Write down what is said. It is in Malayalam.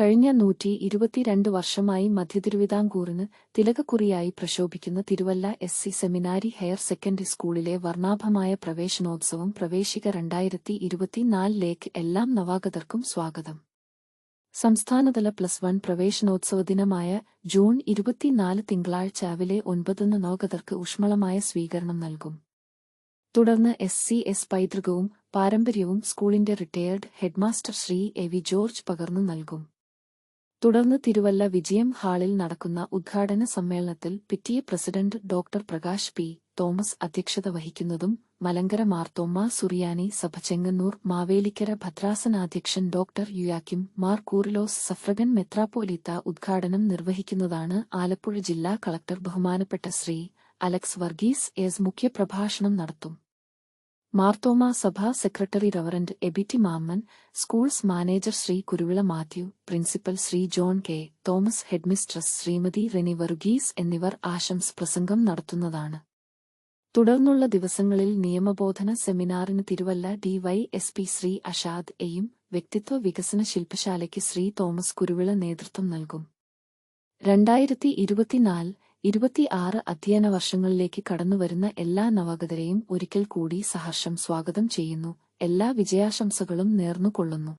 കഴിഞ്ഞ നൂറ്റി ഇരുപത്തിരണ്ട് വർഷമായി മധ്യതിരുവിതാംകൂറിന് തിലകക്കുറിയായി പ്രശോഭിക്കുന്ന Thiruvalla S C seminary higher secondary സ്കൂളിലെ വർണാഭമായ പ്രവേശനോത്സവം പ്രവേശിക രണ്ടായിരത്തി ഇരുപത്തിനാലിലേക്ക് എല്ലാം നവാഗതർക്കും സ്വാഗതം. സംസ്ഥാനതല പ്ലസ് വൺ പ്രവേശനോത്സവ ദിനമായ ജൂൺ ഇരുപത്തിനാല് തിങ്കളാഴ്ച രാവിലെ ഒൻപതിന് നവാഗതർക്ക് ഊഷ്മളമായ സ്വീകരണം നൽകും. തുടർന്ന് എസ് സി എസ് പൈതൃകവും പാരമ്പര്യവും സ്കൂളിന്റെ retired headmaster Shri A V George പകർന്നു നൽകും. തുടർന്ന് തിരുവല്ല വിജയം ഹാളിൽ നടക്കുന്ന ഉദ്ഘാടന സമ്മേളനത്തിൽ PTA president doctor Prakash P Thomas അധ്യക്ഷത വഹിക്കുന്നതും മലങ്കര മാർത്തോമ്മ സുറിയാനി സഭ ചെങ്ങന്നൂർ മാവേലിക്കര ഭദ്രാസനാധ്യക്ഷൻ ഡോക്ടർ യുയാക്കിം മാർ കൂറിലോസ് സഫ്രഗൻ മെത്രാപ്പോലീത്ത ഉദ്ഘാടനം നിർവഹിക്കുന്നതാണ് ആലപ്പുഴ ജില്ലാ കളക്ടർ ബഹുമാനപ്പെട്ട ശ്രീ അലക്സ് വർഗീസ് എസ് മുഖ്യപ്രഭാഷണം നടത്തും. മാർത്തോമ സഭാ secretary reverend Ebitty Mammen schools manager Shri Kuruvila Mathew principal Shri John K Thomas headmistress Shrimati Reni Varghese എന്നിവർ ആശംസ് പ്രസംഗം നടത്തുന്നതാണ്. തുടർന്നുള്ള ദിവസങ്ങളിൽ നിയമബോധന സെമിനാറിന് Thiruvalla DY S P Shri Ashad എയും വ്യക്തിത്വ വികസന ശില്പശാലയ്ക്ക് ശ്രീ തോമസ് കുരുവിള നേതൃത്വം നൽകും. രണ്ടായിരത്തി ഇരുപത്തിനാല് ഇരുപത്തിയാറ് അധ്യയന വർഷങ്ങളിലേക്ക് കടന്നുവരുന്ന എല്ലാ നവാഗതരെയും ഒരിക്കൽ കൂടി സഹർഷം സ്വാഗതം ചെയ്യുന്നു. എല്ലാ വിജയാശംസകളും നേർന്നുകൊള്ളുന്നു.